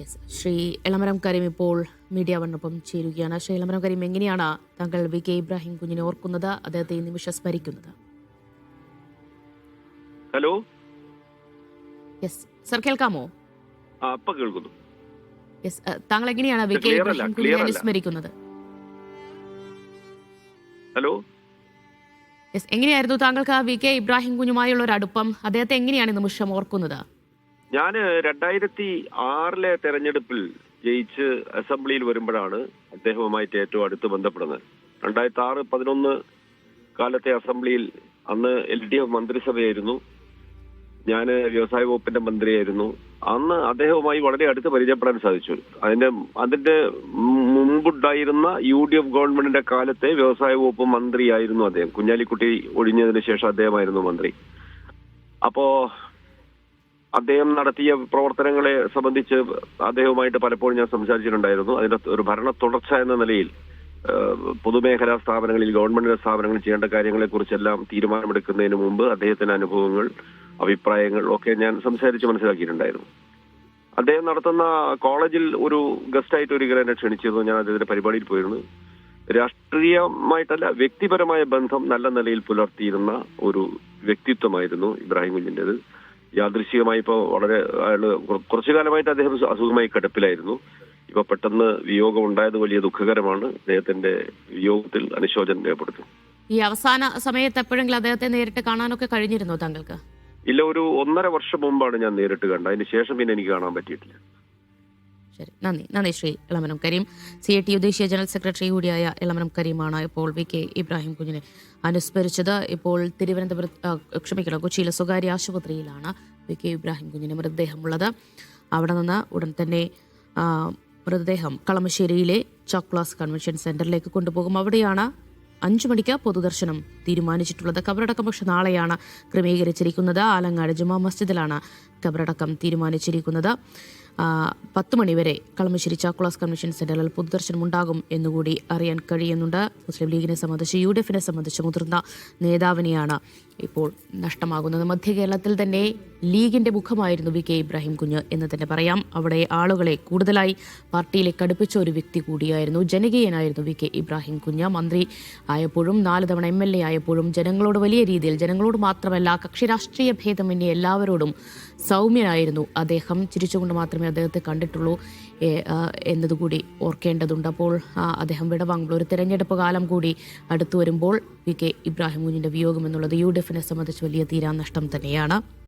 Yes Shri Elamaram Kareem ഇപ്പോൾ media വണ്ണൊപ്പം ചേരുകയാണ്. ശ്രീ എളമരം കരീം എങ്ങനെയാണ് താങ്കൾ വി കെ ഇബ്രാഹിം കുഞ്ഞിനെ ഓർക്കുന്നത്? അദ്ദേഹത്തെ ഈ നിമിഷം സ്മരിക്കുന്നത്. ഹലോ യെസ് സർ കേൾക്കാമോ? കേൾക്കുന്നു. യെസ് താങ്കൾ എങ്ങനെയാണ് വി കെ ഇബ്രാഹിം കുഞ്ഞിനെ. അനുസ്മരിക്കുന്നത്? ഹലോ യെസ് എങ്ങനെയായിരുന്നു താങ്കൾക്ക് ആ വി കെ ഇബ്രാഹിം കുഞ്ഞുമായുള്ള ഒരു അടുപ്പം? അദ്ദേഹത്തെ എങ്ങനെയാണ് നിമിഷം ഓർക്കുന്നത്? ഞാൻ രണ്ടായിരത്തി ആറിലെ തെരഞ്ഞെടുപ്പിൽ ജയിച്ച് അസംബ്ലിയിൽ വരുമ്പോഴാണ് അദ്ദേഹവുമായിട്ട് ഏറ്റവും അടുത്ത് ബന്ധപ്പെടുന്നത്. രണ്ടായിരത്തി ആറ് പതിനൊന്ന് കാലത്തെ അസംബ്ലിയിൽ അന്ന് എൽ ഡി എഫ് മന്ത്രിസഭയായിരുന്നു. ഞാൻ വ്യവസായ വകുപ്പിന്റെ മന്ത്രിയായിരുന്നു. അന്ന് അദ്ദേഹവുമായി വളരെ അടുത്ത് പരിചയപ്പെടാൻ സാധിച്ചു. അതിന്റെ അതിന്റെ മുമ്പുണ്ടായിരുന്ന യു ഡി എഫ് ഗവൺമെന്റിന്റെ കാലത്തെ വ്യവസായ വകുപ്പ് മന്ത്രിയായിരുന്നു അദ്ദേഹം. കുഞ്ഞാലിക്കുട്ടി ഒഴിഞ്ഞതിന് ശേഷം അദ്ദേഹമായിരുന്നു മന്ത്രി. അപ്പോ അദ്ദേഹം നടത്തിയ പ്രവർത്തനങ്ങളെ സംബന്ധിച്ച് അദ്ദേഹവുമായിട്ട് പലപ്പോഴും ഞാൻ സംസാരിച്ചിട്ടുണ്ടായിരുന്നു. അതിന്റെ ഒരു ഭരണ തുടർച്ച എന്ന നിലയിൽ പൊതുമേഖലാ സ്ഥാപനങ്ങളിൽ ഗവൺമെന്റ് സ്ഥാപനങ്ങളിൽ ചെയ്യേണ്ട കാര്യങ്ങളെ കുറിച്ചെല്ലാം തീരുമാനമെടുക്കുന്നതിന് മുമ്പ് അദ്ദേഹത്തിന്റെ അനുഭവങ്ങൾ അഭിപ്രായങ്ങൾ ഒക്കെ ഞാൻ സംസാരിച്ച് മനസ്സിലാക്കിയിട്ടുണ്ടായിരുന്നു. അദ്ദേഹം നടത്തുന്ന കോളേജിൽ ഒരു ഗസ്റ്റായിട്ട് ഒരിക്കൽ എന്നെ ക്ഷണിച്ചിരുന്നു. ഞാൻ അദ്ദേഹത്തിന്റെ പരിപാടിയിൽ പോയിരുന്നു. രാഷ്ട്രീയമായിട്ടല്ല വ്യക്തിപരമായ ബന്ധം നല്ല നിലയിൽ പുലർത്തിയിരുന്ന ഒരു വ്യക്തിത്വമായിരുന്നു ഇബ്രാഹിം കുഞ്ഞിന്റെത് യാദൃശികമായി ഇപ്പോൾ വളരെ കുറച്ചു കാലമായിട്ട് അദ്ദേഹം അസുഖമായി കിടപ്പിലായിരുന്നു. ഇപ്പൊ പെട്ടെന്ന് വിയോഗം ഉണ്ടായത് വലിയ ദുഃഖകരമാണ്. അദ്ദേഹത്തിന്റെ വിയോഗത്തിൽ അനുശോചനം രേഖപ്പെടുത്തും. ഈ അവസാന സമയത്ത് എപ്പോഴെങ്കിലും അദ്ദേഹത്തെ നേരിട്ട് കാണാനൊക്കെ കഴിഞ്ഞിരുന്നോ താങ്കൾക്ക്? ഇല്ല ഒരു ഒന്നര വർഷം മുമ്പാണ് ഞാൻ നേരിട്ട് കണ്ടത്. അതിന് ശേഷം പിന്നെ എനിക്ക് കാണാൻ പറ്റിയിട്ടില്ല. ശരി നന്ദി. നന്ദി ശ്രീ ഇളമനം കരീം. സി ടി ദേശീയ ജനറൽ സെക്രട്ടറി കൂടിയായ ഇളമനം കരീമാണ് ഇപ്പോൾ വി കെ ഇബ്രാഹിം കുഞ്ഞിനെ അനുസ്മരിച്ചത്. ഇപ്പോൾ തിരുവനന്തപുരത്ത് ക്ഷമിക്കണം കൊച്ചിയിലെ സ്വകാര്യ ആശുപത്രിയിലാണ് വി കെ ഇബ്രാഹിം കുഞ്ഞിന് മൃതദേഹമുള്ളത്. അവിടെ നിന്ന് ഉടൻ തന്നെ മൃതദേഹം കളമശ്ശേരിയിലെ ചോക്ലാസ് കൺവെൻഷൻ സെന്ററിലേക്ക് കൊണ്ടുപോകും. അവിടെയാണ് അഞ്ചു മണിക്ക് പൊതുദർശനം തീരുമാനിച്ചിട്ടുള്ളത്. കബറടക്കം പക്ഷെ നാളെയാണ് ക്രമീകരിച്ചിരിക്കുന്നത്. ആലങ്ങാട് ജുമാ മസ്ജിദിലാണ് കബറടക്കം തീരുമാനിച്ചിരിക്കുന്നത്. പത്ത് മണിവരെ കളമശ്ശേരി ചാക്കുളാസ് കൺവെൻഷൻ സെന്ററിൽ പൊതുദർശനം ഉണ്ടാകും എന്നുകൂടി അറിയാൻ കഴിയുന്നുണ്ട്. മുസ്ലിം ലീഗിനെ സംബന്ധിച്ച് യു ഡി എഫിനെ സംബന്ധിച്ച് മുതിർന്ന നേതാവിനെയാണ് ഇപ്പോൾ നഷ്ടമാകുന്നത്. മധ്യ കേരളത്തിൽ തന്നെ ലീഗിന്റെ മുഖമായിരുന്നു വി കെ ഇബ്രാഹിം കുഞ്ഞ് എന്ന് തന്നെ പറയാം. അവിടെ ആളുകളെ കൂടുതലായി പാർട്ടിയിലേക്ക് അടുപ്പിച്ച ഒരു വ്യക്തി കൂടിയായിരുന്നു ജനകീയനായിരുന്നു വി കെ ഇബ്രാഹിം കുഞ്ഞ്. മന്ത്രി ആയപ്പോഴും നാല് തവണ എം എൽ എ ആയപ്പോഴും ജനങ്ങളോട് വലിയ രീതിയിൽ ജനങ്ങളോട് മാത്രമല്ല കക്ഷി രാഷ്ട്രീയ ഭേദമന്യേ എല്ലാവരോടും സൗമ്യനായിരുന്നു അദ്ദേഹം. ചിരിച്ചുകൊണ്ട് മാത്രമേ അദ്ദേഹത്തെ കണ്ടിട്ടുള്ളൂ. എന്നതുകൂടി ഓർക്കേണ്ടതുണ്ട്. അപ്പോൾ അദ്ദേഹം വിടവാങ്ങുമ്പോൾ ഒരു തെരഞ്ഞെടുപ്പ് കാലം കൂടി അടുത്തു വരുമ്പോൾ വി കെ ഇബ്രാഹിം കുഞ്ഞിന്റെ വിയോഗം എന്നുള്ളത് യു ഡി എഫിനെ സംബന്ധിച്ച് വലിയ തീരാനഷ്ടം തന്നെയാണ്.